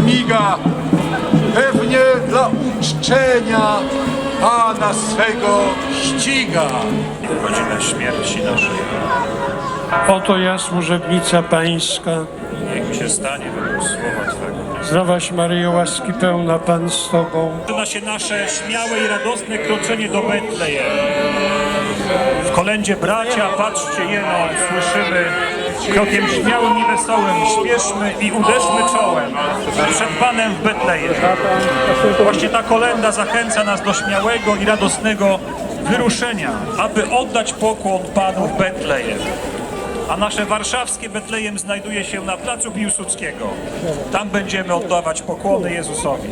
miga, pewnie dla uczczenia Pana swego ściga. Godzina śmierci naszej. Oto jasmu żebnica pańska. Niech mi się stanie według słowa Twego. Zdrowaś Maryjo, łaski pełna Pan z Tobą. Zaczyna się nasze śmiałe i radosne kroczenie do Betlejem. W kolędzie bracia, patrzcie jeno, słyszymy krokiem śmiałym i wesołym, śpieszmy i uderzmy czołem przed Panem w Betlejem. Właśnie ta kolenda zachęca nas do śmiałego i radosnego wyruszenia, aby oddać pokłon Panu w Betlejem. A nasze warszawskie Betlejem znajduje się na placu Piłsudskiego. Tam będziemy oddawać pokłony Jezusowi.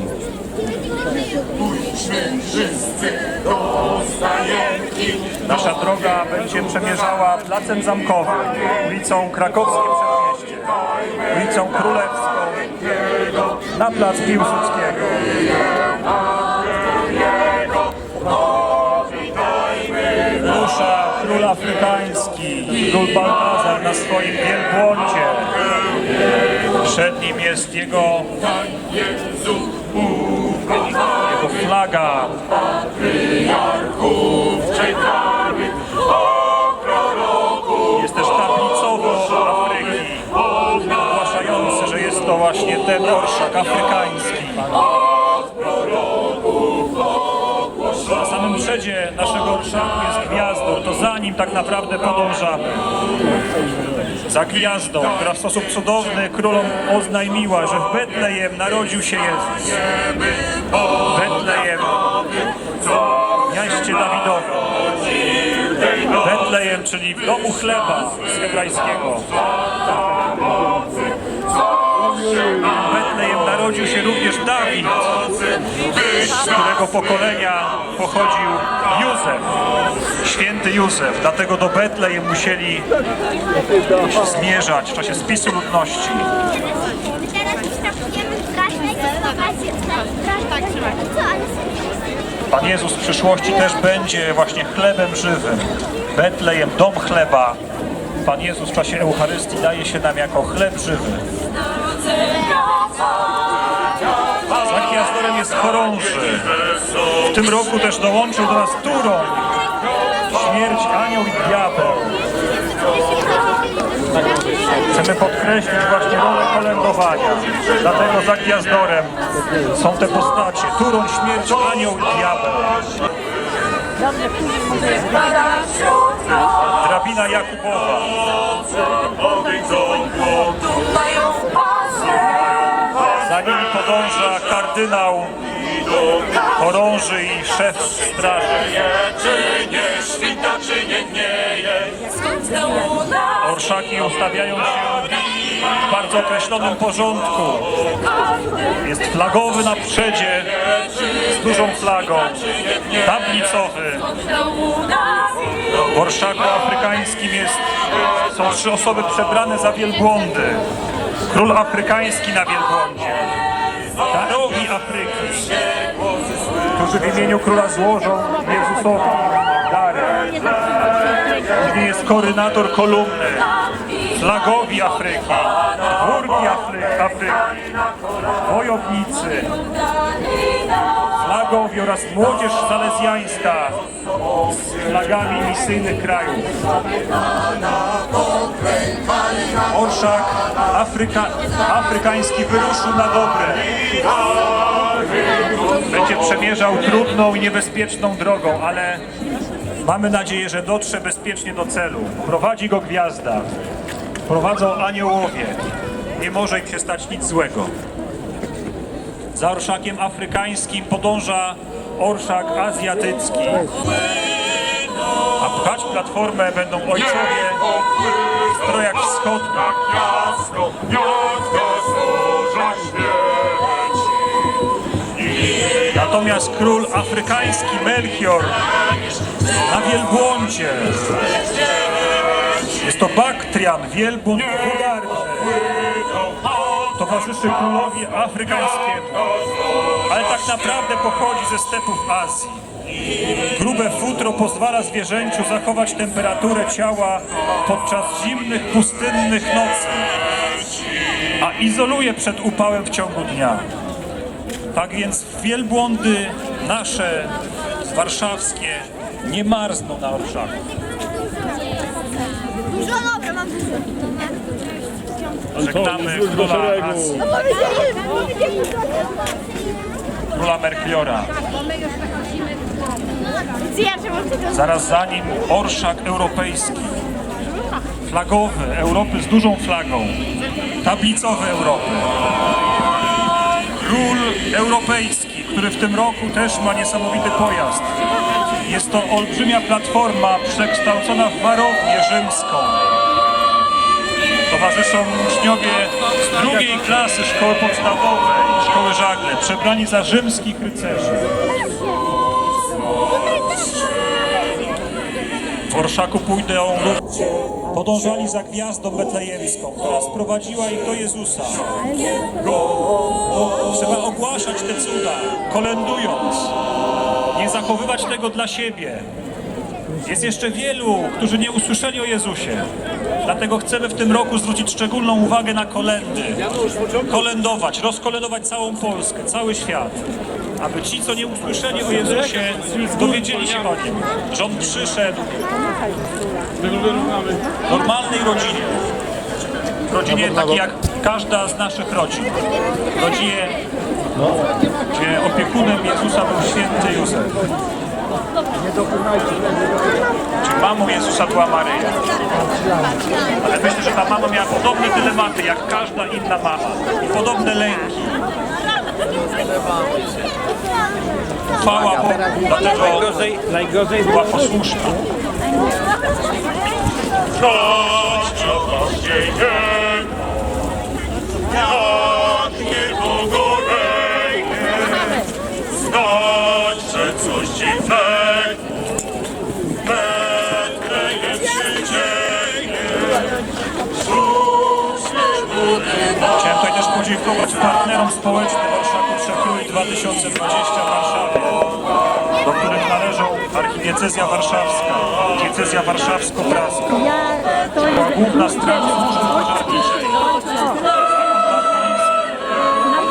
Nasza droga będzie przemierzała Placem Zamkowym, ulicą Krakowskie Przedmieście, ulicą Królewską, na Plac Piłsudskiego. Rusza król afrykański, król Baltazar na swoim wielbłądzie. Przed nim jest jego, jego flaga, Jest też tablicowo Afryki, ogłaszający, że jest to właśnie ten orszak afrykański. Na samym przedzie naszego orszaku jest gwiazdor, to za nim tak naprawdę podążamy. Za gwiazdą, która w sposób cudowny królom oznajmiła, że w Betlejem narodził się Jezus. Betlejem, w mieście Dawidowym. Betlejem, czyli w domu chleba z hebrajskiego. Narodził się również Dawid, z którego pokolenia pochodził Józef, święty Józef. Dlatego do Betlejem musieli zmierzać w czasie spisu ludności. Pan Jezus w przyszłości też będzie właśnie chlebem żywym. Betlejem, dom chleba. Pan Jezus w czasie Eucharystii daje się nam jako chleb żywy. Jest chorąży. W tym roku też dołączył do nas Turoń. Śmierć, anioł i diabeł. Chcemy podkreślić właśnie rolę kolędowania. Dlatego za gwiazdorem są te postacie. Turoń, śmierć, anioł i diabeł. Drabina Jakubowa. Za nimi podąża kardynał chorąży i szef straży. Orszaki ustawiają się w bardzo określonym porządku. Jest flagowy na przedzie z dużą flagą, tablicowy. W orszaku afrykańskim jest, są trzy osoby przebrane za wielbłądy. Król afrykański na wielbłądzie. Afryki, którzy w imieniu króla złożą Jezusowi. Później jest koordynator kolumny, flagowi Afryki, dwórki Afryki, Afryki, wojownicy, flagowi oraz młodzież salezjańska z flagami misyjnych krajów. Orszak Afryka, afrykański wyruszył na dobre. Będzie przemierzał trudną i niebezpieczną drogą, ale mamy nadzieję, że dotrze bezpiecznie do celu. Prowadzi go gwiazda. Prowadzą aniołowie. Nie może im się stać nic złego. Za orszakiem afrykańskim podąża orszak azjatycki. A pchać platformę będą ojcowie w strojach wschodnich. Natomiast król afrykański Melchior na wielbłądzie. Jest to Baktrian, wielbłąd. Towarzyszy królowi afrykańskiemu. Ale tak naprawdę pochodzi ze stepów Azji. Grube futro pozwala zwierzęciu zachować temperaturę ciała podczas zimnych, pustynnych nocy, a izoluje przed upałem w ciągu dnia. Tak więc wielbłądy nasze warszawskie nie marzną na orszaku. Dużo dobra, mam dużo. Żegnamy króla Azji, króla Merkliora. To Zaraz za nim orszak europejski, flagowy Europy z dużą flagą, tablicowy Europy. Król europejski, który w tym roku też ma niesamowity pojazd. Jest to olbrzymia platforma przekształcona w warownię rzymską. Towarzyszą uczniowie z drugiej klasy szkoły podstawowej, szkoły żagle, przebrani za rzymskich rycerzy. W orszaku pójdą ludzie podążali za gwiazdą betlejemską, która sprowadziła ich do Jezusa. Trzeba ogłaszać te cuda, kolędując, nie zachowywać tego dla siebie. Jest jeszcze wielu, którzy nie usłyszeli o Jezusie. Dlatego chcemy w tym roku zwrócić szczególną uwagę na kolendy. Kolędować, rozkolędować całą Polskę, cały świat. Aby ci, co nie usłyszeli o Jezusie, dowiedzieli się o Nim. Że On przyszedł w normalnej rodzinie. W rodzinie takiej jak każda z naszych rodzin. Rodzinie, gdzie opiekunem Jezusa był święty Józef. Czy mamą Jezusa była Maryja. Ale myślę, że ta mama miała podobne dylematy jak każda inna mama. I podobne lęki. Chwała Bogu, dlatego była posłuszna. Chodź, opaszcie jak nie pogorejmy, znać, że coś dziwnego Betlejem się dzieje. Słusznie budy Chciałem tutaj też podziękować partnerom społecznym 2020 w Warszawie, do których należą Archidiecezja Warszawska, Diecezja Warszawsko-Praska, główna służby pożarniczej,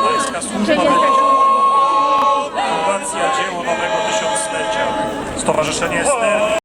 Pańska Służba Medyczna, Fundacja Dzieło Nowego Tysiąclecia, Stowarzyszenie Ester,